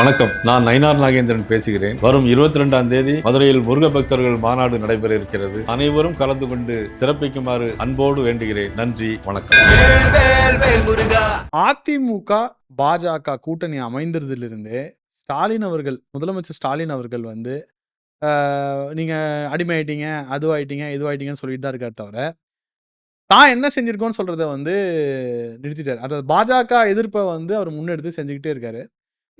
வணக்கம். நான் நயினார் நாகேந்திரன் பேசுகிறேன். வரும் இருபத்தி ரெண்டாம் தேதி மதுரையில் முருக பக்தர்கள் மாநாடு நடைபெற இருக்கிறது அனைவரும் கலந்து கொண்டு சிறப்பிக்குமாறு அன்போடு வேண்டுகிறேன். நன்றி வணக்கம். அதிமுக பாஜக கூட்டணி அமைந்ததிலிருந்தே ஸ்டாலின் அவர்கள் முதலமைச்சர் ஸ்டாலின் அவர்கள் வந்து நீங்கள் நீங்க அடிமையாயிட்டீங்க அதுவாயிட்டீங்க இதுவாயிட்டீங்கன்னு சொல்லிட்டு தான் இருக்கார் தவிர தான் என்ன செஞ்சுருக்கோன்னு சொல்றத வந்து நிறுத்திட்டார். அதாவது பாஜக எதிர்ப்பை வந்து அவர் முன்னெடுத்து செஞ்சுக்கிட்டே இருக்காரு.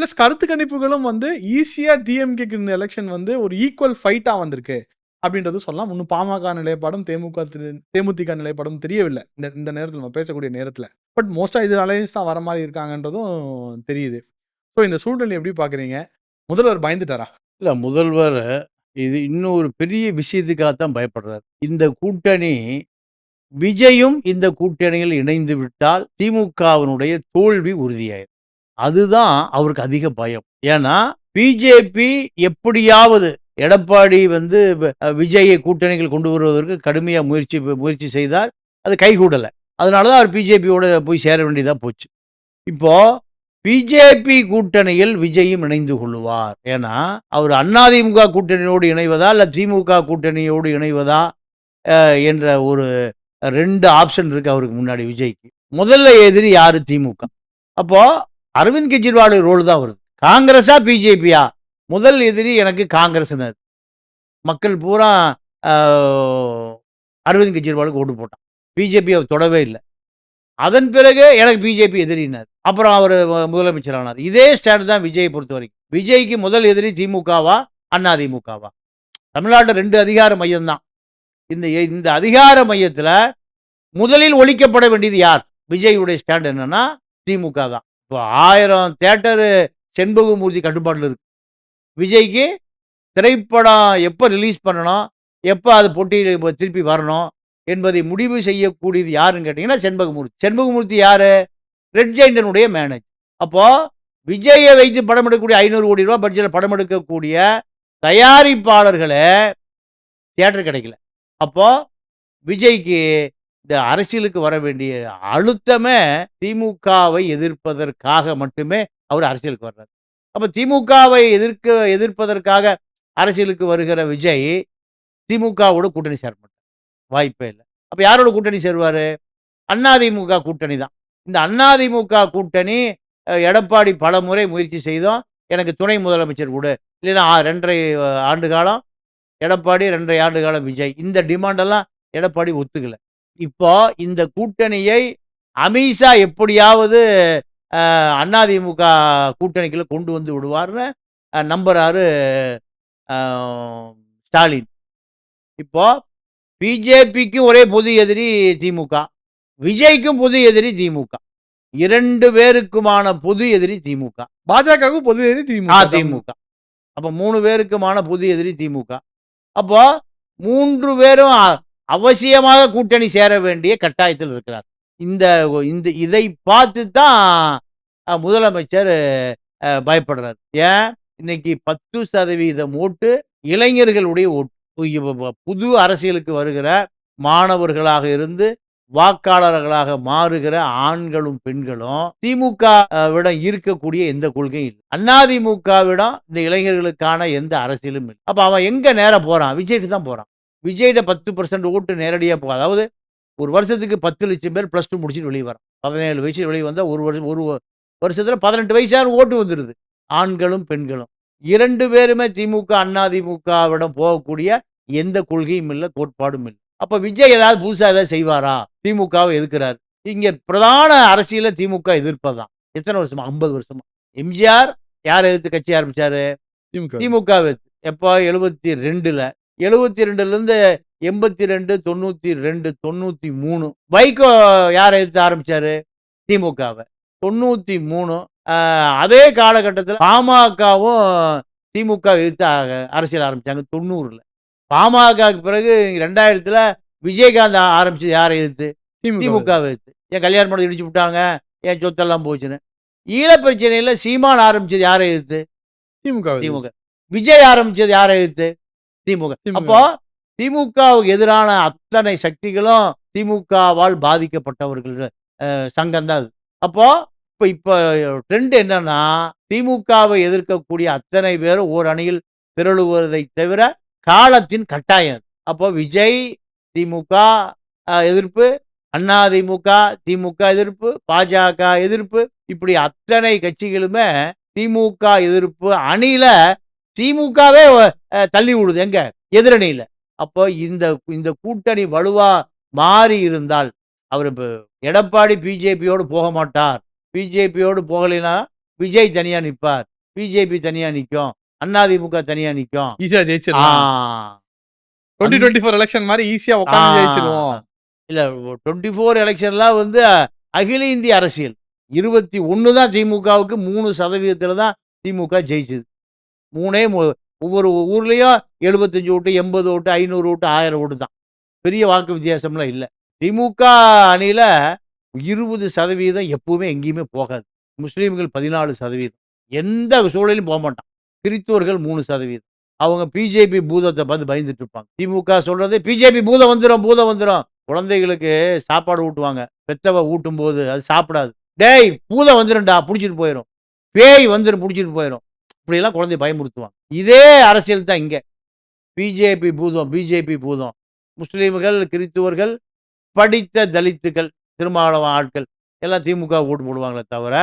ப்ளஸ் கருத்து கணிப்புகளும் வந்து ஈஸியாக டிஎம்கேக்கு இந்த எலெக்ஷன் வந்து ஒரு ஈக்குவல் ஃபைட்டாக வந்திருக்கு அப்படின்றது சொல்லலாம். இன்னும் பாமக நிலைப்பாடும் தேமுக திரு- தேமுதிக நிலைப்பாடும் தெரியவில்லை. இந்த இந்த நேரத்தில் நம்ம பேசக்கூடிய நேரத்தில். பட் மோஸ்ட்டாக இது அலையன்ஸ் தான் வர மாதிரி இருக்காங்கன்றதும் தெரியுது. ஸோ இந்த சூழ்நிலை எப்படி பார்க்குறீங்க முதல்வர் பயந்துட்டாரா? இல்லை முதல்வர் இது இன்னும் ஒரு பெரிய விஷயத்துக்காக தான் பயப்படுறார். இந்த கூட்டணி விஜயும் இந்த கூட்டணியில் இணைந்து விட்டால் திமுகவினுடைய தோல்வி உறுதியாயிரும். அதுதான் அவருக்கு அதிக பயம். ஏன்னா பிஜேபி எப்படியாவது எடப்பாடி வந்து விஜயை கூட்டணிகள் கொண்டு வருவதற்கு கடுமையாக முயற்சி முயற்சி செய்தார். அது கைகூடலை. அதனால தான் அவர் பிஜேபியோட போய் சேர வேண்டியதாக போச்சு. இப்போது பிஜேபி கூட்டணியில் விஜயும் இணைந்து கொள்வார் ஏன்னா அவர் அதிமுக கூட்டணியோடு இணைவதா இல்லை திமுக கூட்டணியோடு இணைவதா என்ற ஒரு ரெண்டு ஆப்ஷன் இருக்குது அவருக்கு முன்னாடி விஜய்க்கு. முதல்ல எதிரி யார்? திமுக. அப்போது அரவிந்த் கெஜ்ரிவால் ரோல் தான் வருது. காங்கிரஸா பிஜேபியா? முதல் எதிரி எனக்கு காங்கிரஸ்னர். மக்கள் பூரா அரவிந்த் கெஜ்ரிவாலுக்கு ஓட்டு போட்டான். பிஜேபி அவர் தொடவே இல்லை. அதன் பிறகு எனக்கு பிஜேபி எதிரினார். அப்புறம் அவர் முதலமைச்சரானார். இதே ஸ்டாண்ட் தான் விஜயை பொறுத்த வரைக்கும். விஜய்க்கு முதல் எதிரி திமுகவா அண்ணா திமுகவா? தமிழ்நாட்டில் ரெண்டு அதிகார மையம் தான். இந்த இந்த அதிகார மையத்தில் முதலில் ஒழிக்கப்பட வேண்டியது யார்? விஜயுடைய ஸ்டாண்ட் என்னன்னா திமுக தான். இப்போ ஆயிரம் தேட்டரு செண்பகமூர்த்தி கட்டுப்பாட்டில் இருக்கு. விஜய்க்கு திரைப்படம் எப்போ ரிலீஸ் பண்ணணும்? எப்போ அது போட்டியில் இப்போ திருப்பி வரணும்? என்பதை முடிவு செய்யக்கூடியது யாருன்னு கேட்டிங்கன்னா செண்பகமூர்த்தி செண்பகமூர்த்தி யார்? ரெட் ஜெயிண்டனுடைய மேனேஜ் அப்போது விஜயை வைத்து படம் எடுக்கக்கூடிய ஐநூறு கோடி ரூபா பட்ஜெட்டில் படம் எடுக்கக்கூடிய தயாரிப்பாளர்களே தேட்டர் கிடைக்கல. அப்போது விஜய்க்கு இந்த அரசியலுக்கு வர வேண்டிய அழுத்தமே திமுகவை எதிர்ப்பதற்காக மட்டுமே அவர் அரசியலுக்கு வர்றார். அப்போ திமுகவை எதிர்க்க எதிர்ப்பதற்காக அரசியலுக்கு வருகிற விஜய் திமுகவோட கூட்டணி சேர மாட்டார். வாய்ப்பே இல்லை. அப்போ யாரோட கூட்டணி சேருவார்? அதிமுக கூட்டணி தான். இந்த அதிமுக கூட்டணி எடப்பாடி பல முறை முயற்சி செய்தோம். எனக்கு துணை முதலமைச்சர் கூட. இல்லைன்னா ரெண்டரை ஆண்டு காலம் எடப்பாடி ரெண்டரை ஆண்டு காலம் விஜய். இந்த டிமாண்டெல்லாம் எடப்பாடி ஒத்துக்கலை. இப்போ இந்த கூட்டணியை அமித்ஷா எப்படியாவது அதிமுக கூட்டணிக்குள்ள கொண்டு வந்து விடுவார்னு நம்புறாரு ஸ்டாலின். இப்போ பிஜேபிக்கும் ஒரே பொது எதிரி திமுக விஜய்க்கும் பொது எதிரி திமுக. இரண்டு பேருக்குமான பொது எதிரி திமுக. பாஜகவுக்கு பொது எதிரி திமுக தான். அதிமுக அப்ப மூணு பேருக்குமான பொது எதிரி திமுக. அப்போ மூன்று பேரும் அவசியமாக கூட்டணி சேர வேண்டிய கட்டாயத்தில் இருக்கிறார். இந்த இந்த இதை பார்த்து தான் முதலமைச்சர் பயப்படுறார். ஏன்? இன்னைக்கு பத்து சதவீதம் ஓட்டு இளைஞர்களுடைய ஓட்டு புது அரசியலுக்கு வருகிற மாணவர்களாக இருந்து வாக்காளர்களாக மாறுகிற ஆண்களும் பெண்களும் திமுக விடம் இருக்கக்கூடிய எந்த கொள்கையும் இல்லை. அதிமுகவிடம் இந்த இளைஞர்களுக்கான எந்த அரசியலும் இல்லை. அப்ப அவன் எங்க நேரம் போறான்? விஜய்க்கு தான் போறான். விஜய்கிட்ட பத்து பர்சன்ட் ஓட்டு நேரடியாக போ அதாவது ஒரு வருஷத்துக்கு பத்து லட்சம் பேர் ப்ளஸ் டூ முடிச்சுட்டு வெளியே வரான் பதினேழு வயசு வெளியே வந்தால் ஒரு வருஷம் ஒரு வருஷத்துல பதினெட்டு வயசான ஓட்டு வந்துடுது ஆண்களும் பெண்களும். இரண்டு பேருமே திமுக அதிமுகவிடம் போகக்கூடிய எந்த கொள்கையும் இல்லை கோட்பாடும் இல்லை. அப்ப விஜய் ஏதாவது புதுசா ஏதாவது செய்வாரா? திமுகவை எதிர்க்கிறார். இங்க பிரதான அரசியல திமுக எதிர்ப்பதான் எத்தனை வருஷமா? ஐம்பது வருஷமா. எம்ஜிஆர் யார் எதிர்த்து கட்சி ஆரம்பிச்சாரு? திமுக. திமுக எப்போ? எழுபத்தி ரெண்டுல. எழுபத்தி ரெண்டுல இருந்து எண்பத்தி ரெண்டு தொண்ணூத்தி ரெண்டு தொண்ணூத்தி மூணு வைகோ யாரை எதிர்த்து ஆரம்பிச்சாரு? திமுகவை. தொண்ணூத்தி மூணு அதே காலகட்டத்தில் பாமகவும் திமுக எதிர்த்து அரசியல் ஆரம்பிச்சாங்க தொண்ணூறுல. பாமகக்கு பிறகு ரெண்டாயிரத்துல விஜயகாந்த் ஆரம்பிச்சது யாரை எதிர்த்து? திமுக திமுக எதிர்த்து. என் கல்யாணம் பண்ணி இடிச்சு விட்டாங்க? என் சொத்தெல்லாம் போச்சுன்னு. ஈழப் பிரச்சனையில சீமான் ஆரம்பிச்சது யாரை எதிர்த்து? திமுக திமுக. விஜய் ஆரம்பிச்சது யாரை எதிர்த்து? திமுக. அப்போ திமுகவுக்கு எதிரான அத்தனை சக்திகளும் திமுகவால் பாதிக்கப்பட்டவர்கள் சங்கம் தான் அது அப்போ இப்ப இப்ப ட்ரெண்ட் என்னன்னா திமுகவை எதிர்க்கக்கூடிய அத்தனை பேரும் ஓர் அணியில் திரளுவதை தவிர காலத்தின் கட்டாயம். அப்போ விஜய் திமுக எதிர்ப்பு அண்ணா திமுக திமுக எதிர்ப்பு பாஜக எதிர்ப்பு இப்படி அத்தனை கட்சிகளுமே திமுக எதிர்ப்பு அணியில திமுகவே தள்ளி விடுது. எங்க? எதிரணியில. அப்போ இந்த இந்த கூட்டணி வலுவா மாறி இருந்தால் அவர் எடப்பாடி பிஜேபியோடு போக மாட்டார். பிஜேபியோடு போகலைன்னா விஜய் தனியா நிற்பார் பிஜேபி தனியா நிற்கும் அதிமுக தனியா நிற்கும் ஈஸியா ஜெயிச்சிடலாம். டுவெண்ட்டி டுவெண்ட்டி ஃபோர் எலெக்ஷன் மாதிரி ஈஸியா உட்காந்து ஜெயிச்சிருவோம். இல்ல டுவெண்ட்டி ஃபோர் எலெக்ஷன்லாம் வந்து அகில இந்திய அரசியல். இருபத்தி ஒன்று தான் திமுகவுக்கு மூணு சதவீதத்தில் தான் திமுக ஜெயிச்சுது. மூணே மூ- ஒவ்வொரு ஊர்லேயும் எழுபத்தஞ்சு ஓட்டு எண்பது ஓட்டு ஐநூறு ஓட்டு ஆயிரம் ஓட்டு தான். பெரிய வாக்கு வித்தியாசம்லாம் இல்லை. திமுக அணியில் இருபது சதவீதம் எப்பவுமே எங்கேயுமே போகாது. முஸ்லீம்கள் பதினாலு சதவீதம். எந்த சூழலையும் போக மாட்டான். கிறிஸ்துவர்கள் மூணு சதவீதம். அவங்க பிஜேபி பூதத்தை பார்த்து பயந்துட்டு இருப்பாங்க. திமுக சொல்றது பிஜேபி பூதம் வந்துடும் பூதம் வந்துடும் குழந்தைகளுக்கு சாப்பாடு ஊட்டுவாங்க. பெத்தவ ஊட்டும் போது அது சாப்பிடாது. டேய் பூதம் வந்துடும்டா பிடிச்சிட்டு போயிடும் பேய் வந்துடும் பிடிச்சிட்டு போயிடும் இப்படியெல்லாம் குழந்தைய பயமுறுத்துவாங்க. இதே அரசியல் தான் இங்கே. பிஜேபி பூதம் பிஜேபி பூதம். முஸ்லீம்கள் கிறித்துவர்கள் படித்த தலித்துக்கள் திருமாவளவன் ஆட்கள் எல்லாம் திமுக ஓட்டு போடுவாங்களே தவிர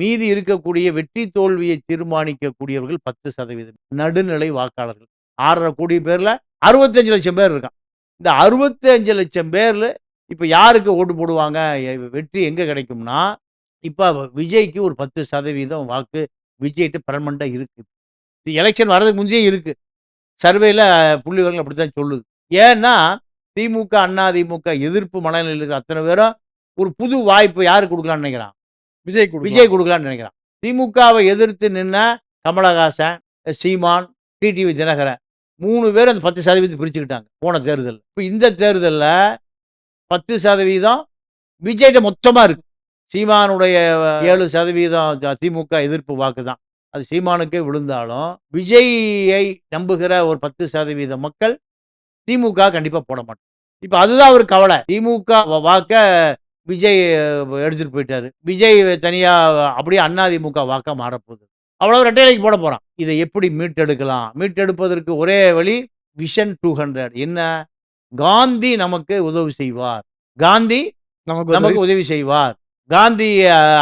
மீதி இருக்கக்கூடிய வெற்றி தோல்வியை தீர்மானிக்கக்கூடியவர்கள் பத்து சதவீதம். நடுநிலை வாக்காளர்கள். ஆறரை கோடி பேரில் அறுபத்தஞ்சு லட்சம் பேர் இருக்கான் இந்த அறுபத்தஞ்சு லட்சம் பேரில் இப்போ யாருக்கு ஓட்டு போடுவாங்க? வெற்றி எங்கே கிடைக்கும்னா இப்போ விஜய்க்கு ஒரு பத்து சதவீதம் வாக்கு விஜய்கிட்ட பர்மனண்டா இருக்கு. இது எலெக்ஷன் வர்றதுக்கு முந்தையே இருக்கு. சர்வேல புள்ளிவரங்கள் அப்படித்தான் சொல்லுது. ஏன்னா திமுக அண்ணா திமுக எதிர்ப்பு மனநிலையில் இருக்கிற அத்தனை பேரும் ஒரு புது வாய்ப்பு யாருக்கு கொடுக்கலாம்னு நினைக்கிறான் விஜய். விஜய் கொடுக்கலாம்னு நினைக்கிறான் திமுகவை எதிர்த்து நின்ன கமலஹாசன் சீமான் டிடிவி தினகரன் மூணு பேர் அந்த பத்து சதவீதம் பிரிச்சுக்கிட்டாங்க போன தேர்தல் இப்போ இந்த தேர்தலில் பத்து சதவீதம் விஜய்கிட்ட மொத்தமாக இருக்கு. சீமானுடைய ஏழு சதவீதம் திமுக எதிர்ப்பு வாக்கு தான். அது சீமானுக்கே விழுந்தாலும் விஜயை நம்புகிற ஒரு பத்து சதவீத மக்கள் திமுக கண்டிப்பாக போட மாட்டாங்க. இப்போ அதுதான் ஒரு கவலை. திமுக வாக்க விஜய் எடுத்துட்டு போயிட்டாரு. விஜய் தனியா அப்படியே அதிமுக வாக்கா மாறப்போகுது. அவ்வளவு ரெட்டைலைக்கு போட போறான். இதை எப்படி மீட்டெடுக்கலாம்? மீட்டெடுப்பதற்கு ஒரே வழி விஷன் டூ ஹண்ட்ரட். என்ன? காந்தி நமக்கு உதவி செய்வார். காந்தி நமக்கு நமக்கு உதவி செய்வார். காந்தி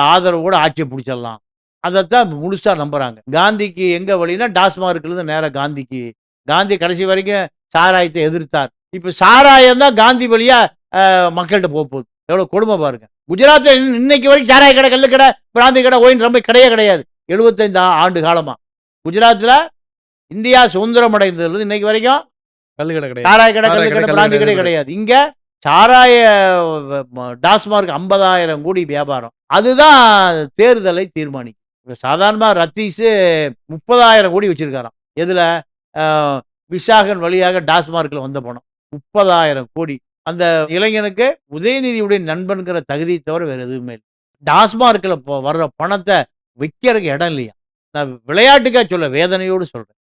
ஆதரவோட ஆட்சியை பிடிச்சிடலாம். அதைத்தான் முழுசா நம்புறாங்க. காந்திக்கு எங்க வழினா டாஸ்மார்க்ல இருந்து நேரா காந்திக்கு. காந்தி கடைசி வரைக்கும் சாராயத்தை எதிர்த்தார். இப்ப சாராயம் தான் காந்தி வழியா அஹ், மக்கள்கிட்ட போக போகுது. எவ்வளவு கொடுமை பாருங்க. குஜராத்ல இன்ன- இன்னைக்கு வரைக்கும் சாராய கடை கல்லு கடை பிராந்தி கடை ஒயின் ரொம்ப கிடையே கிடையாது. எழுபத்தைந்து ஆண்டு காலமா. குஜராத்ல இந்தியா சுதந்திரம் அடைந்ததுல இன்னைக்கு வரைக்கும் கல்லு கடை கிடையாது. சாராய கடை கல்லு கடை, பிராந்தி கடை கிடையாது. இங்க சாராய டாஸ்மார்க் ஐம்பதாயிரம் கோடி வியாபாரம். அதுதான் தேர்தலை தீர்மானிக்கும். இப்போ சாதாரணமாக ரத்தீஸு முப்பதாயிரம் கோடி வச்சிருக்காராம். எதில்? விசாகன் வழியாக டாஸ்மார்க்கில் வந்த பணம். முப்பதாயிரம் கோடி. அந்த இளைஞனுக்கு உதயநிதியுடைய நண்பன்கிற தகுதியை தவிர வேறு எதுவுமே இல்லை. டாஸ்மார்க்கில் வர்ற பணத்தை விற்கிறதுக்கு இடம் இல்லையா? நான் விளையாட்டுக்காக சொல்ல வேதனையோடு சொல்கிறேன்